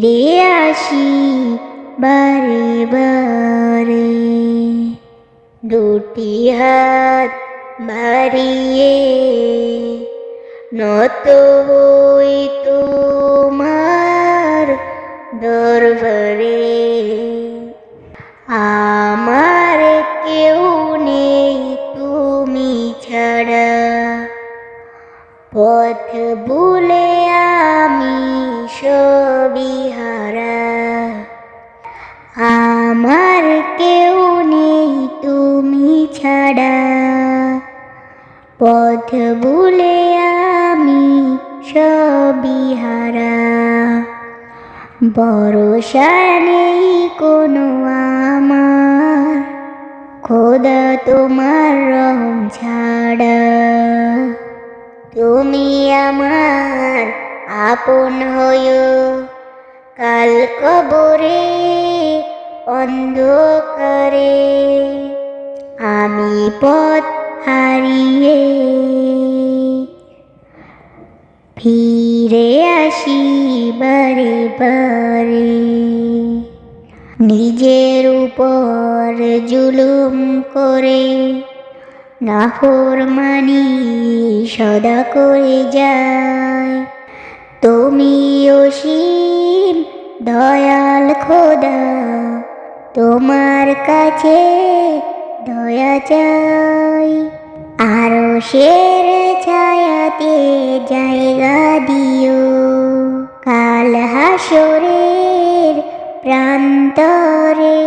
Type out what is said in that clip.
ফিরে আসি বারে বারে। দুটি হাত বাড়িয়ে নত হই তোমার দরবারে। আমার কেউ নেই তুমি ছাড়া। পথ ভুলে আমি সবই আমার কেউ নেই তুমি ছাড়া। পথ ভুলে আমি সবই হারা ভরসা নেই কোনো আমার। খোদা তোমার রহম ছাড়া। তুমি আমার আপন হইও। কাল কবরে অন্ধকারে আমি পথ হারিয়ে ফিরে আসি বারে বারে। নিজের উপর জুলুম করে নাফর মানি সদা করে যায়। তুমি অসীম দয়াল খোদা, তোমার কাছে দয়া চাই। আরও শের ছায়াতে জায়গা দিও, কাল হাসরের প্রান্তরে।